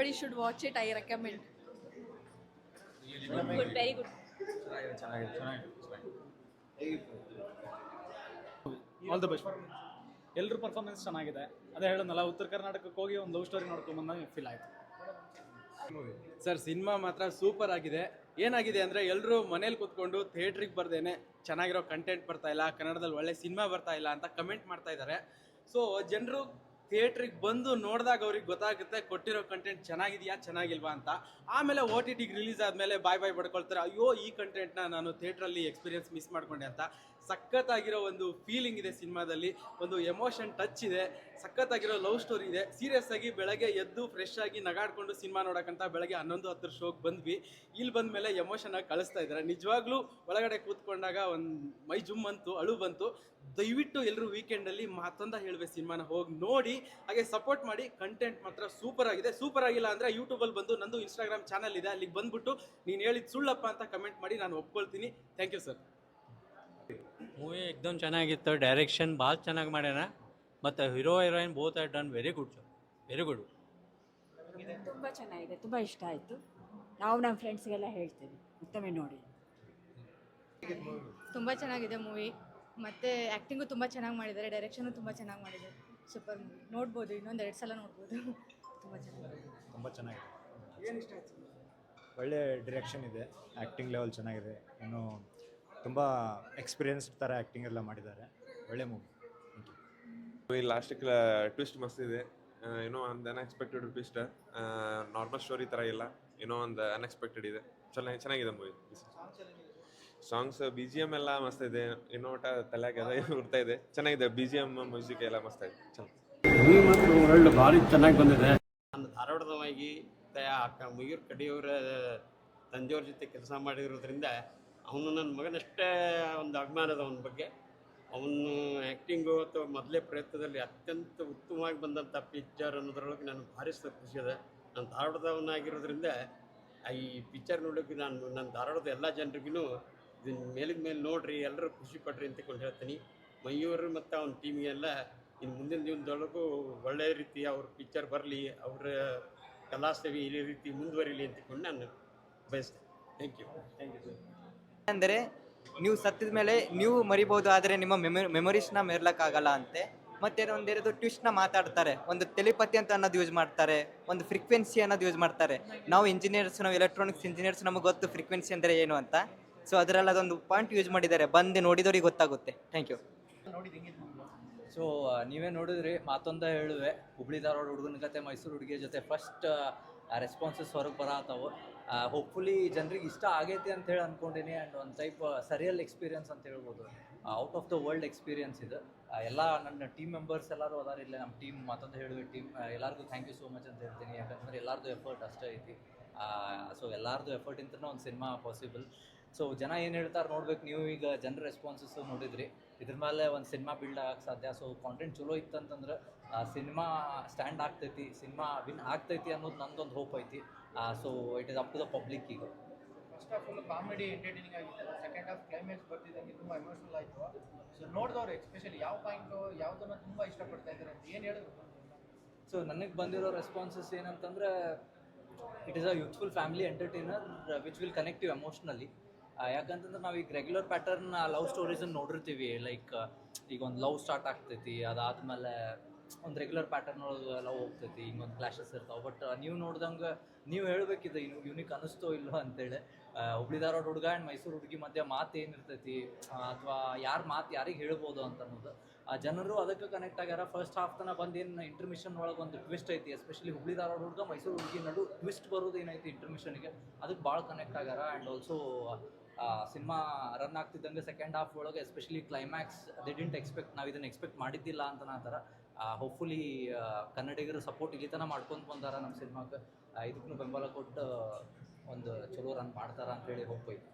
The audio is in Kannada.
Everybody should watch it I recommend good very good all the best ಎಲ್ಲರೂ ಪರ್ಫಾರ್ಮೆನ್ಸ್ ಚೆನ್ನಾಗಿದೆ. ಅದೇ ಹೇಳೋನಲ್ಲ ಉತ್ತರ ಕರ್ನಾಟಕಕ್ಕೆ ಹೋಗಿ ಒಂದು ಲವ್ ಸ್ಟೋರಿ ನೋಡ್ಕೊಂಡ್ ಫೀಲ್ ಆಯ್ತು. ಸರ್ ಸಿನಿಮಾ ಮಾತ್ರ ಸೂಪರ್ ಆಗಿದೆ. ಏನಾಗಿದೆ ಅಂದರೆ ಎಲ್ಲರೂ ಮನೇಲಿ ಕೂತ್ಕೊಂಡು ಥಿಯೇಟ್ರಿಗೆ ಬರ್ದೇನೆ ಚೆನ್ನಾಗಿರೋ ಕಂಟೆಂಟ್ ಬರ್ತಾ ಇಲ್ಲ ಕನ್ನಡದಲ್ಲಿ ಒಳ್ಳೆ ಸಿನಿಮಾ ಬರ್ತಾ ಇಲ್ಲ ಅಂತ ಕಮೆಂಟ್ ಮಾಡ್ತಾ ಇದ್ದಾರೆ. ಸೊ ಜನರು ಥಿಯೇಟ್ರಿಗೆ ಬಂದು ನೋಡಿದಾಗ ಅವ್ರಿಗೆ ಗೊತ್ತಾಗುತ್ತೆ ಕೊಟ್ಟಿರೋ ಕಂಟೆಂಟ್ ಚೆನ್ನಾಗಿದೆಯಾ, ಚೆನ್ನಾಗಿಲ್ವಾ ಅಂತ. ಆಮೇಲೆ ಓ ಟಿ ಟಿಗೆ ರಿಲೀಸ್ ಆದಮೇಲೆ ಬಾಯ್ ಬಾಯ್ ಪಡ್ಕೊಳ್ತಾರೆ. ಅಯ್ಯೋ, ಈ ಕಂಟೆಂಟ್ನ ನಾನು ಥಿಯೇಟ್ರಲ್ಲಿ ಎಕ್ಸ್ಪೀರಿಯನ್ಸ್ ಮಿಸ್ ಮಾಡ್ಕೊಂಡೆ ಅಂತ. ಸಖತ್ತಾಗಿರೋ ಒಂದು ಫೀಲಿಂಗ್ ಇದೆ ಸಿನಿಮಾದಲ್ಲಿ. ಒಂದು ಎಮೋಷನ್ ಟಚ್ ಇದೆ. ಸಖತ್ತಾಗಿರೋ ಲವ್ ಸ್ಟೋರಿ ಇದೆ. ಸೀರಿಯಸ್ ಆಗಿ ಬೆಳಗ್ಗೆ ಎದ್ದು ಫ್ರೆಶ್ ಆಗಿ ನಗಾಡ್ಕೊಂಡು ಸಿನಿಮಾ ನೋಡೋಕ್ಕಂತ ಬೆಳಗ್ಗೆ ಹನ್ನೊಂದು ಹತ್ತರ ಶೋಗೆ ಬಂದ್ವಿ. ಇಲ್ಲಿ ಬಂದ ಮೇಲೆ ಎಮೋಷನ್ ಆಗಿ ಕಳಿಸ್ತಾ ಇದ್ದಾರೆ. ನಿಜವಾಗ್ಲೂ ಒಳಗಡೆ ಕೂತ್ಕೊಂಡಾಗ ಒಂದು ಮೈ ಜುಮ್ ಅಂತು ಅಳು ಬಂತು. ದಯವಿಟ್ಟು ಎಲ್ಲರೂ ವೀಕೆಂಡಲ್ಲಿ ಮತ್ತೊಂದ ಹೇಳುವೆ ಸಿನಿಮಾನ ಹೋಗಿ ನೋಡಿ ಹಾಗೆ ಸಪೋರ್ಟ್ ಮಾಡಿ ಕಂಟೆಂಟ್ ಮಾತ್ರ ಸೂಪರ್ ಆಗಿದೆ. ಸೂಪರ್ ಆಗಿಲ್ಲ ಅಂದರೆ ಯೂಟ್ಯೂಬಲ್ಲಿ ಬಂದು ನಂದು ಇನ್ಸ್ಟಾಗ್ರಾಮ್ ಚಾನಲ್ ಇದೆ ಅಲ್ಲಿಗೆ ಬಂದ್ಬಿಟ್ಟು ನೀನು ಹೇಳಿದ ಸುಳ್ಳಪ್ಪ ಅಂತ ಕಮೆಂಟ್ ಮಾಡಿ ನಾನು ಒಪ್ಕೊಳ್ತೀನಿ. ಥ್ಯಾಂಕ್ ಯು ಸರ್ ಮೂವಿ ಎಕ್ದಮ್ ಚೆನ್ನಾಗಿತ್ತು ಡೈರೆಕ್ಷನ್ ಭಾಳ ಚೆನ್ನಾಗಿ ಮಾಡ್ಯಾನ. ಮತ್ತು hero heroine both are done very good very good ತುಂಬ ಚೆನ್ನಾಗಿದೆ ತುಂಬ ಇಷ್ಟ ಆಯಿತು. ನಾವು ನಮ್ಮ ಫ್ರೆಂಡ್ಸ್ಗೆಲ್ಲ ಹೇಳ್ತೀವಿ ಮತ್ತೊಮ್ಮೆ ನೋಡಿ. ತುಂಬ ಚೆನ್ನಾಗಿದೆ ಮೂವಿ ಮತ್ತು ಆ್ಯಕ್ಟಿಂಗು ತುಂಬ ಚೆನ್ನಾಗಿ ಮಾಡಿದ್ದಾರೆ ಡೈರೆಕ್ಷನು ತುಂಬ ಚೆನ್ನಾಗಿ ಮಾಡಿದ್ದಾರೆ. ಸೂಪರ್ ಮೂವಿ ನೋಡ್ಬೋದು ಇನ್ನೊಂದು ಎರಡು ಸಲ ನೋಡ್ಬೋದು. ತುಂಬ ಚೆನ್ನಾಗಿದೆ ತುಂಬ ಚೆನ್ನಾಗಿದೆ. ಏನು ಇಷ್ಟ ಒಳ್ಳೆ ಡಿರೆಕ್ಷನ್ ಇದೆ ಆ್ಯಕ್ಟಿಂಗ್ ಲೆವೆಲ್ ಚೆನ್ನಾಗಿದೆ. ಇನ್ನು ತುಂಬ ಎಕ್ಸ್ಪೀರಿಯನ್ಸ್ಡ್ ಥರ ಆ್ಯಕ್ಟಿಂಗ್ ಎಲ್ಲ ಮಾಡಿದ್ದಾರೆ. ಒಳ್ಳೆ ಮೂವಿ ಮೂವಿ ಲಾಸ್ಟಿಗೆ ಟ್ವಿಸ್ಟ್ ಮಸ್ತ್ ಇದೆ. ಏನೋ ಒಂದು ಅನ್ಎಕ್ಸ್ಪೆಕ್ಟೆಡ್ ಟ್ವಿಸ್ಟ್ ನಾರ್ಮಲ್ ಸ್ಟೋರಿ ಥರ ಇಲ್ಲ. ಏನೋ ಒಂದು ಅನ್ಎಕ್ಸ್ಪೆಕ್ಟೆಡ್ ಇದೆ. ಚೆನ್ನಾಗಿ ಚೆನ್ನಾಗಿದೆ movie songs B G M ಎಲ್ಲ ಮಸ್ತ್ ಇದೆ. ಇನ್ನೋಟ ಒಟ್ಟ ತಲೆಗೆ ಅದ ಉರ್ತಾ ಇದೆ. ಚೆನ್ನಾಗಿದೆ ಬಿ ಜಿ ಎಂ ಮ್ಯೂಸಿಕ್ ಎಲ್ಲ ಮಸ್ತ್ ಇದೆ ಚೆನ್ನಾಗಿ ಮೂವಿ ಮಾತ್ರ ಒಳ್ಳೆ ಭಾರಿ ಚೆನ್ನಾಗಿ ಬಂದಿದೆ. ನಾನು ಧಾರವಾಡದವಾಗಿ ಮುಗಿರ್ ಮಯೂರ್ ಕಡಿಯವರ ತಂದೆಯವ್ರ ಜೊತೆ ಕೆಲಸ ಮಾಡಿರೋದ್ರಿಂದ ಅವನು ನನ್ನ ಮಗನಷ್ಟೇ ಒಂದು ಅಭಿಮಾನ ಅದ ಅವನ ಬಗ್ಗೆ. ಅವನು ಆ್ಯಕ್ಟಿಂಗು ಅಥವಾ ಮೊದಲೇ ಪ್ರಯತ್ನದಲ್ಲಿ ಅತ್ಯಂತ ಉತ್ತಮವಾಗಿ ಬಂದಂಥ ಪಿಕ್ಚರ್ ಅನ್ನೋದ್ರೊಳಗೆ ನಾನು ಭಾರಿ ಖುಷಿ ಅದ ನಾನು ಧಾರವಾಡದವನಾಗಿರೋದ್ರಿಂದ ಆ ಈ ಪಿಕ್ಚರ್ ನೋಡೋಕೆ ನಾನು ನನ್ನ ಧಾರವಾಡದ ಎಲ್ಲ ಜನರಿಗೂ ಇದನ್ನ ಮೇಲಿನ ಮೇಲೆ ನೋಡ್ರಿ ಎಲ್ಲರೂ ಖುಷಿ ಪಡ್ರಿ ಅಂತ ಕೊಂಡು ಹೇಳ್ತೀನಿ. ಮಯೂರು ಮತ್ತು ಅವನ ಟೀಮಿಗೆಲ್ಲ ಇನ್ನು ಮುಂದಿನ ದಿನದೊಳಗೂ ಒಳ್ಳೆಯ ರೀತಿ ಅವ್ರ ಪಿಕ್ಚರ್ ಬರಲಿ ಅವರ ಕಲಾಸೇವೆ ಈ ರೀತಿ ಮುಂದುವರಿಲಿ ಅಂತಕೊಂಡು ನಾನು ಬಯಸ್ತೇನೆ. Thank you thank you sir ಅಂದರೆ ನೀವು ಸತ್ತಿದ ಮೇಲೆ ನೀವು ಮರಿಬಹುದು ಆದರೆ ನಿಮ್ಮ ಮೆಮೊ ಮೆಮೊರೀಸ್ನ ಮೆರ್ಲಕ್ಕಾಗಲ್ಲ ಅಂತೆ. ಮತ್ತೆ ಒಂದೆರಡು ಟ್ವಿಸ್ಟ್ನ ಮಾತಾಡ್ತಾರೆ. ಒಂದು ತೆಲಿಪತಿ ಅಂತ ಅನ್ನೋದು ಯೂಸ್ ಮಾಡ್ತಾರೆ ಒಂದು ಫ್ರೀಕ್ವೆನ್ಸಿ ಅನ್ನೋದು ಯೂಸ್ ಮಾಡ್ತಾರೆ. ನಾವು ಇಂಜಿನಿಯರ್ಸ್ ನಾವು ಎಲೆಕ್ಟ್ರಾನಿಕ್ಸ್ ಇಂಜಿನಿಯರ್ಸ್ ನಮಗೆ ಗೊತ್ತು ಫ್ರೀಕ್ವೆನ್ಸಿ ಅಂದರೆ ಏನು ಅಂತ. ಸೊ ಅದರಲ್ಲಿ ಅದೊಂದು ಪಾಯಿಂಟ್ ಯೂಸ್ ಮಾಡಿದ್ದಾರೆ. ಬಂದು ನೋಡಿದವ್ರಿಗೆ ಗೊತ್ತಾಗುತ್ತೆ. ಥ್ಯಾಂಕ್ ಯು ಸೊ ನೀವೇ ನೋಡಿದ್ರಿ, ಮಾತೊಂದ ಹೇಳುವೆ. ಹುಬ್ಳಿ ಧಾರವಾಡ ಹುಡುಗನ ಕತೆ, ಮೈಸೂರು ಹುಡುಗಿಯ ಜೊತೆ ಫಸ್ಟ್ ರೆಸ್ಪಾನ್ಸಸ್ ಹೊರಗೆ ಬರತ್ತವು ಹೋಪ್ಫುಲಿ ಜನರಿಗೆ ಇಷ್ಟ ಆಗೈತಿ ಅಂತ ಹೇಳಿ ಅಂದ್ಕೊಂಡಿನಿ ಆ್ಯಂಡ್ ಒಂದು ಟೈಪ್ ಸರಿಯಲ್ ಎಕ್ಸ್ಪೀರಿಯನ್ಸ್ ಅಂತ ಹೇಳ್ಬೋದು. Out of the world experience ಇದು. ಎಲ್ಲ ನನ್ನ ಟೀಮ್ ಮೆಂಬರ್ಸ್ ಎಲ್ಲರೂ ಅದಾರ ಇಲ್ಲ. ನಮ್ಮ ಟೀಮ್ ಮತ್ತೊಂದು ಹೇಳುವೆ ಟೀಮ್ ಎಲ್ಲರಿಗೂ ಥ್ಯಾಂಕ್ ಯು ಸೋ ಮಚ್ ಅಂತ ಹೇಳ್ತೀನಿ. ಯಾಕಂದ್ರೆ ಎಲ್ಲರದ್ದು ಎಫರ್ಟ್ ಅಷ್ಟೇ ಐತಿ. ಸೊ ಎಲ್ಲರದು ಎಫರ್ಟ್ ಇಂತ ಒಂದು ಸಿನಿಮಾ ಪಾಸಿಬಲ್ ಸೊ ಜನ ಏನು ಹೇಳ್ತಾರೆ ನೋಡ್ಬೇಕು ನೀವು ಈಗ ಜನ ರೆಸ್ಪಾನ್ಸಸ್ ನೋಡಿದ್ರಿ. ಇದ್ರ ಮೇಲೆ ಒಂದು ಸಿನಿಮಾ ಬಿಲ್ಡ್ ಆಗಕ್ಕೆ ಸಾಧ್ಯ. ಸೊ ಕಾಂಟೆಂಟ್ ಚಲೋ ಇತ್ತಂತಂದ್ರೆ ಸಿನಿಮಾ ಸ್ಟ್ಯಾಂಡ್ ಆಗ್ತೈತಿ ಸಿನಿಮಾ ವಿನ್ ಆಗ್ತೈತಿ ಅನ್ನೋದು ನಂದೊಂದು ಹೋಪ್ ಐತಿ. So it is up to the public ಈಗ. First of all comedy entertaining ಆಗಿತ್ತು ಸೆಕೆಂಡ್ ಹಾಫ್ ಕ್ಲೈಮ್ಯಾಕ್ಸ್ ಬರ್ತಿದ್ದಂಗೆ ತುಂಬ ಎಮೋಷನಲ್ ಆಯಿತು. ಸೊ ನೋಡಿದವ್ರು ಎಸ್ಪೆಷಲಿ ಯಾವ ಪಾಯಿಂಟು ಯಾವುದನ್ನು ತುಂಬ ಇಷ್ಟಪಡ್ತಾ ಇದ್ದಾರೆ ಅಂತ ಏನು ಹೇಳಿದ್ರು ಸೊ ನನಗೆ ಬಂದಿರೋ ರೆಸ್ಪಾನ್ಸಸ್ ಏನಂತಂದ್ರೆ it is a youthful family entertainer which will connect you emotionally ಯಾಕಂತಂದ್ರೆ ನಾವು ಈಗ ರೆಗ್ಯುಲರ್ ಪ್ಯಾಟರ್ನ್ ಲವ್ ಸ್ಟೋರೀಸನ್ನು ನೋಡಿರ್ತೀವಿ. ಲೈಕ್ ಈಗ ಒಂದು ಲವ್ ಸ್ಟಾರ್ಟ್ ಆಗ್ತೈತಿ, ಅದಾದ್ಮೇಲೆ ಒಂದು ರೆಗ್ಯುಲರ್ ಪ್ಯಾಟರ್ನ್ ಒಳಗೆ ಲವ್ ಹೋಗ್ತೈತಿ ಹಿಂಗೆ ಒಂದು ಕ್ಲಾಶಸ್ ಇರ್ತಾವೆ ಬಟ್ ನೀವು ನೋಡ್ದಂಗೆ, ನೀವು ಹೇಳ್ಬೇಕಿದೆ ಇನ್ನು ಯೂನಿಕ್ ಅನಿಸ್ತೋ ಇಲ್ಲೋ ಅಂತೇಳಿ ಹುಬ್ಳಿ ಧಾರವಾಡ ಹುಡುಗ ಆ್ಯಂಡ್ ಮೈಸೂರು ಹುಡುಗಿ ಮಧ್ಯೆ ಮಾತು ಏನಿರ್ತೈತಿ ಅಥವಾ ಯಾರ ಮಾತು ಯಾರಿಗೆ ಹೇಳ್ಬೋದು ಅಂತ ಅನ್ನೋದು ಆ ಜನರು ಅದಕ್ಕೆ ಕನೆಕ್ಟ್ ಆಗ್ಯಾರ. ಫಸ್ಟ್ ಹಾಫ್ ತನ ಬಂದೇನು ಇಂಟರ್ಮಿಷನ್ ಒಳಗೆ ಒಂದು ಟ್ವಿಸ್ಟ್ ಐತಿ ಎಸ್ಪೆಷಲಿ ಹುಬ್ಳಿ ಧಾರವಾಡ ಹುಡುಗ ಮೈಸೂರು ಹುಡುಗಿ ನಡು ಟ್ವಿಸ್ಟ್ ಬರೋದು ಏನೈತಿ ಇಂಟರ್ಮಿಷನ್ಗೆ ಅದಕ್ಕೆ ಭಾಳ ಕನೆಕ್ಟ್ ಆಗ್ಯಾರ. ಆ್ಯಂಡ್ ಆಲ್ಸೋ ಸಿನಿಮಾ ರನ್ ಆಗ್ತಿದ್ದಂಗೆ ಸೆಕೆಂಡ್ ಹಾಫ್ ಒಳಗೆ especially climax they didn't expect ನಾವು ಇದನ್ನು ಎಕ್ಸ್ಪೆಕ್ಟ್ ಮಾಡಿದ್ದಿಲ್ಲ ಅಂತ ಥರ ಹೋಪ್ಫುಲಿ ಕನ್ನಡಿಗರು ಸಪೋರ್ಟ್ ಇಲ್ಲಿ ತನಕ ಮಾಡ್ಕೊಂಡು ಬಂದಾರ ನಮ್ಮ ಸಿನಿಮಾಕ್ಕೆ ಇದಕ್ಕೂ ಬೆಂಬಲ ಕೊಟ್ಟು ಒಂದು ಚಲೋ ರನ್ ಮಾಡ್ತಾರ ಅಂತೇಳಿ ಹೋಪ್ ಐತಿ.